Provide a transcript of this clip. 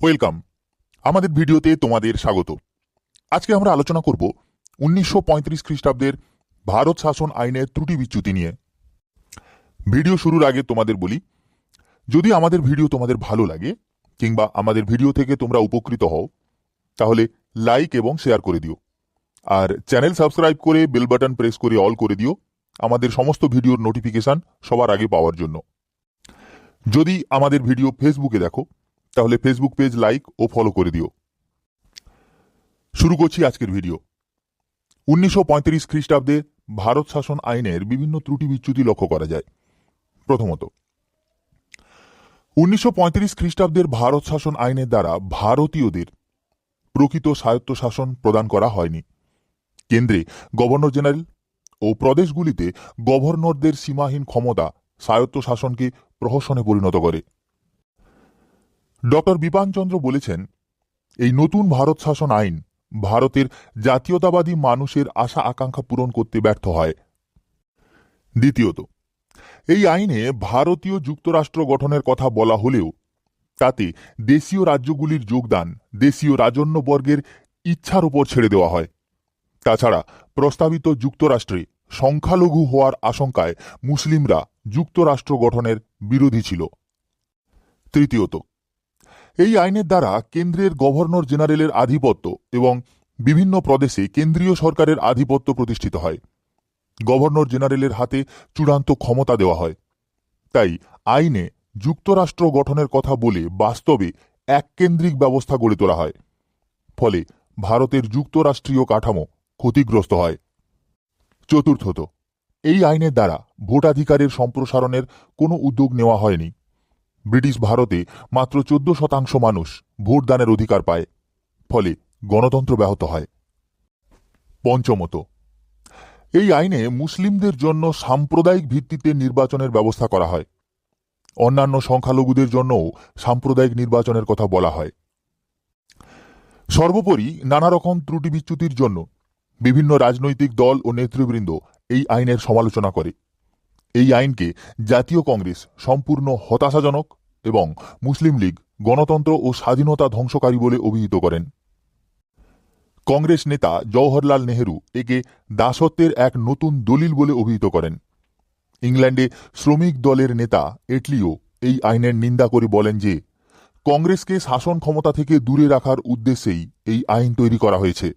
Welcome. আমাদের ভিডিওতে তোমাদের স্বাগত। আজকে আমরা আলোচনা করব উনিশশো পঁয়ত্রিশ খ্রিস্টাব্দের ভারত শাসন আইনের ত্রুটি বিচ্যুতি নিয়ে। ভিডিও শুরুর আগে তোমাদের বলি, যদি আমাদের ভিডিও তোমাদের ভালো লাগে কিংবা আমাদের ভিডিও থেকে তোমরা উপকৃত হও, তাহলে লাইক এবং শেয়ার করে দিও। আর চ্যানেল সাবস্ক্রাইব করে বেল বাটন প্রেস করে অল করে দিও আমাদের সমস্ত ভিডিওর নোটিফিকেশন সবার আগে পাওয়ার জন্য। যদি আমাদের ভিডিও ফেসবুকে দেখো তাহলে ফেসবুক পেজ লাইক ও ফলো করে দিও। শুরু করছি আজকের ভিডিও উনিশশো পঁয়ত্রিশ খ্রিস্টাব্দে ভারত শাসন আইনের বিভিন্ন ত্রুটি বিচ্যুতি লক্ষ্য করা যায়। প্রথমত, উনিশশো পঁয়ত্রিশ খ্রিস্টাব্দের ভারত শাসন আইনের দ্বারা ভারতীয়দের প্রকৃত স্বায়ত্তশাসন প্রদান করা হয়নি। কেন্দ্রে গভর্নর জেনারেল ও প্রদেশগুলিতে গভর্নরদের সীমাহীন ক্ষমতা স্বায়ত্তশাসনকে প্রহসনে পরিণত করে। ডক্টর বিপানচন্দ্র বলেছেন, এই নতুন ভারত শাসন আইন ভারতের জাতীয়তাবাদী মানুষের আশা আকাঙ্ক্ষা পূরণ করতে ব্যর্থ হয়। দ্বিতীয়ত, এই আইনে ভারতীয় যুক্তরাষ্ট্র গঠনের কথা বলা হলেও তাতে দেশীয় রাজ্যগুলির যোগদান দেশীয় রাজন্য বর্গের ইচ্ছার উপর ছেড়ে দেওয়া হয়। তাছাড়া প্রস্তাবিত যুক্তরাষ্ট্রে সংখ্যালঘু হওয়ার আশঙ্কায় মুসলিমরা যুক্তরাষ্ট্র গঠনের বিরোধী ছিল। তৃতীয়ত এই আইনের দ্বারা কেন্দ্রের গভর্নর জেনারেলের আধিপত্য এবং বিভিন্ন প্রদেশে কেন্দ্রীয় সরকারের আধিপত্য প্রতিষ্ঠিত হয়। গভর্নর জেনারেলের হাতে চূড়ান্ত ক্ষমতা দেওয়া হয়। তাই আইনে যুক্তরাষ্ট্র গঠনের কথা বলে বাস্তবে এককেন্দ্রিক ব্যবস্থা গড়ে তোলা হয়। ফলে ভারতের যুক্তরাষ্ট্রীয় কাঠামো ক্ষতিগ্রস্ত হয়। চতুর্থত, এই আইনের দ্বারা ভোটাধিকারের সম্প্রসারণের কোনো উদ্যোগ নেওয়া হয়নি। ব্রিটিশ ভারতে মাত্র চোদ্দ শতাংশ মানুষ ভোটদানের অধিকার পায়, ফলে গণতন্ত্র ব্যাহত হয়। পঞ্চমত, এই আইনে মুসলিমদের জন্য সাম্প্রদায়িক ভিত্তিতে নির্বাচনের ব্যবস্থা করা হয়। অন্যান্য সংখ্যালঘুদের জন্যও সাম্প্রদায়িক নির্বাচনের কথা বলা হয়। সর্বোপরি নানা রকম ত্রুটি বিচ্যুতির জন্য বিভিন্ন রাজনৈতিক দল ও নেতৃবৃন্দ এই আইনের সমালোচনা করে। এই আইনকে জাতীয় কংগ্রেস সম্পূর্ণ হতাশাজনক এবং মুসলিম লীগ গণতন্ত্র ও স্বাধীনতা ধ্বংসকারী বলে অভিহিত করেন। কংগ্রেস নেতা জওহরলাল নেহেরু একে দাসত্বের এক নতুন দলিল বলে অভিহিত করেন। ইংল্যান্ডে শ্রমিক দলের নেতা এটলিও এই আইনের নিন্দা করে বলেন যে, কংগ্রেসকে শাসন ক্ষমতা থেকে দূরে রাখার উদ্দেশ্যেই এই আইন তৈরি করা হয়েছে।